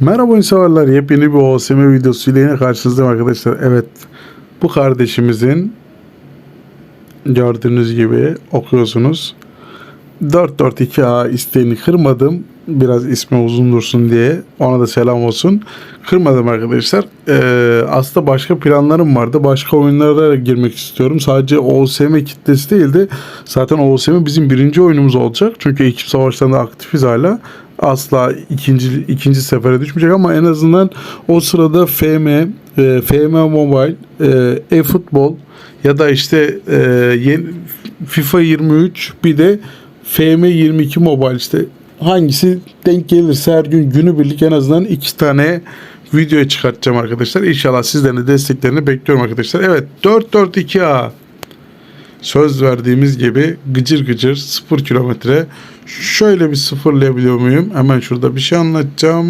Merhaba insanlar, yepyeni bir OSM videosuyla yine karşınızdayım arkadaşlar. Evet, bu kardeşimizin gördüğünüz gibi okuyorsunuz. 442A isteğini kırmadım. Biraz ismi uzun dursun diye. Ona da selam olsun. Kırmadım arkadaşlar. Ee, aslında başka planlarım vardı. Başka oyunlara girmek istiyorum. Sadece OSM kitlesi değildi. Zaten OSM bizim birinci oyunumuz olacak. Çünkü ekip savaşlarında aktifiz hala. Asla ikinci ikinci sefere düşmeyecek ama en azından o sırada FM, e, FM Mobile, e, e-futbol ya da işte e, yeni, FIFA 23 bir de FM 22 Mobile işte hangisi denk gelirse her gün günübirlik en azından iki tane video çıkartacağım arkadaşlar. İnşallah sizlerin de desteklerini bekliyorum arkadaşlar. Evet 442A söz verdiğimiz gibi gıcır gıcır 0 kilometre şöyle bir sıfırlayabiliyor muyum? Hemen şurada bir şey anlatacağım.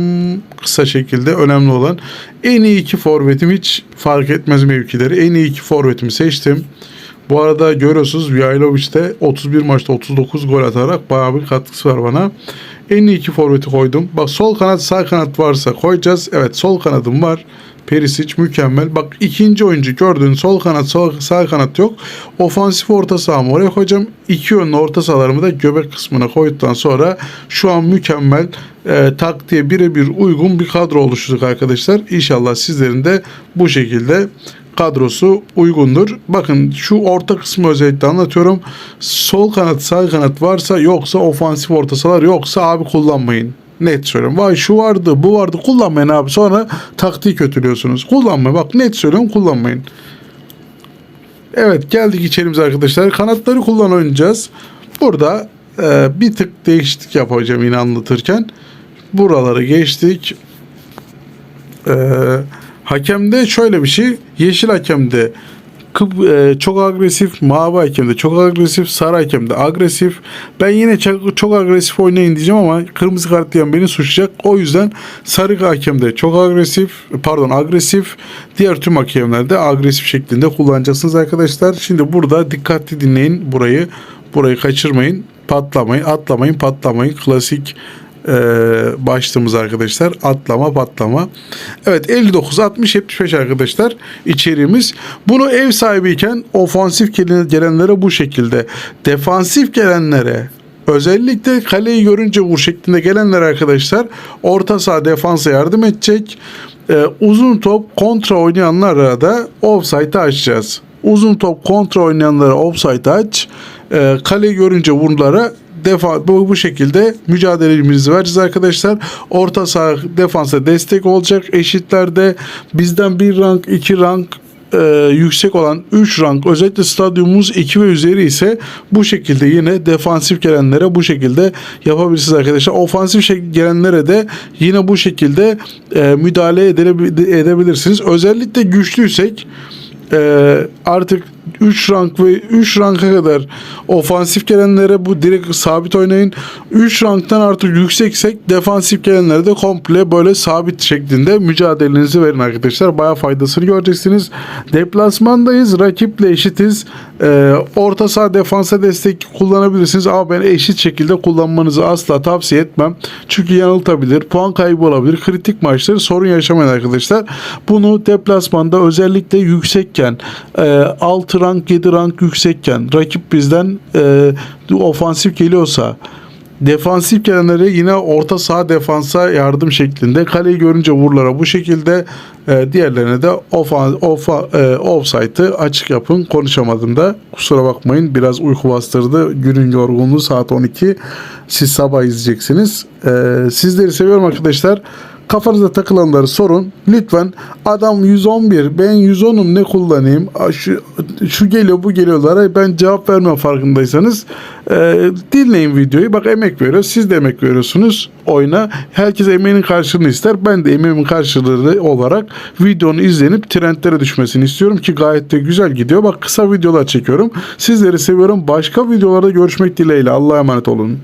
Kısa şekilde önemli olan en iyi iki forvetim hiç fark etmez mevkileri. En iyi iki forvetimi seçtim. Bu arada görüyorsunuz Vjailovic de 31 maçta 39 gol atarak bayağı bir katkısı var bana. En iyi iki forveti koydum. Bak sol kanat sağ kanat varsa koyacağız. Evet sol kanadım var. Perisic mükemmel. Bak ikinci oyuncu gördüğün sol kanat sol, sağ kanat yok. Ofansif orta sahamı oraya koyacağım. İki yönlü orta sahalarımı da göbek kısmına koyduktan sonra şu an mükemmel e, taktiğe birebir uygun bir kadro oluşturduk arkadaşlar. İnşallah sizlerin de bu şekilde kadrosu uygundur. Bakın şu orta kısmı özellikle anlatıyorum. Sol kanat sağ kanat varsa yoksa ofansif orta sahalar yoksa abi kullanmayın. Net söylüyorum. Vay şu vardı bu vardı kullanmayın abi. Sonra taktiği kötülüyorsunuz. Kullanmayın. Bak net söylüyorum kullanmayın. Evet geldik içerimize arkadaşlar. Kanatları kullan oynayacağız. Burada e, bir tık değişiklik yapacağım yine anlatırken. Buraları geçtik. Eee Hakemde şöyle bir şey. Yeşil hakemde kıp- e, çok agresif, mavi hakemde çok agresif, sarı hakemde agresif. Ben yine çok, çok agresif oynayın diyeceğim ama kırmızı kart diyen beni suçlayacak. O yüzden sarı hakemde çok agresif, pardon agresif, diğer tüm hakemlerde agresif şeklinde kullanacaksınız arkadaşlar. Şimdi burada dikkatli dinleyin burayı. Burayı kaçırmayın. Patlamayın, atlamayın, patlamayın. Klasik e, başlığımız arkadaşlar. Atlama patlama. Evet 59 60 75 arkadaşlar içeriğimiz. Bunu ev sahibiyken ofansif gelen- gelenlere bu şekilde. Defansif gelenlere Özellikle kaleyi görünce vur şeklinde gelenler arkadaşlar orta saha defansa yardım edecek. Ee, uzun top kontra oynayanlara da offside açacağız. Uzun top kontra oynayanlara offside aç. Ee, kaleyi görünce vurlara defa bu, bu şekilde mücadelemizi vereceğiz arkadaşlar. Orta saha defansa destek olacak. Eşitlerde bizden bir rank, iki rank e, yüksek olan 3 rank özellikle stadyumumuz 2 ve üzeri ise bu şekilde yine defansif gelenlere bu şekilde yapabilirsiniz arkadaşlar. Ofansif gelenlere de yine bu şekilde e, müdahale edebil- edebilirsiniz. Özellikle güçlüysek e, artık 3 rank ve 3 ranka kadar ofansif gelenlere bu direkt sabit oynayın. 3 ranktan artık yükseksek defansif gelenlere de komple böyle sabit şeklinde mücadelenizi verin arkadaşlar. Baya faydasını göreceksiniz. Deplasmandayız. Rakiple eşitiz. Ee, orta saha defansa destek kullanabilirsiniz ama ben eşit şekilde kullanmanızı asla tavsiye etmem. Çünkü yanıltabilir. Puan kaybı olabilir. Kritik maçları sorun yaşamayın arkadaşlar. Bunu deplasmanda özellikle yüksekken e, 6 rank 7 rank yüksekken rakip bizden e, ofansif geliyorsa Defansif gelenlere yine orta saha defansa yardım şeklinde kaleyi görünce vurlara bu şekilde e, diğerlerine de ofa, ofa, e, offside'ı açık yapın. Konuşamadım da. Kusura bakmayın. Biraz uyku bastırdı. Günün yorgunluğu saat 12 siz sabah izleyeceksiniz. E, sizleri seviyorum arkadaşlar kafanıza takılanları sorun. Lütfen adam 111 ben 110'um ne kullanayım? Şu, şu geliyor bu geliyorlara ben cevap vermem farkındaysanız. Ee, dinleyin videoyu. Bak emek veriyor siz de emek veriyorsunuz. Oyuna herkes emeğinin karşılığını ister. Ben de emeğimin karşılığı olarak videonun izlenip trendlere düşmesini istiyorum ki gayet de güzel gidiyor. Bak kısa videolar çekiyorum. Sizleri seviyorum. Başka videolarda görüşmek dileğiyle. Allah'a emanet olun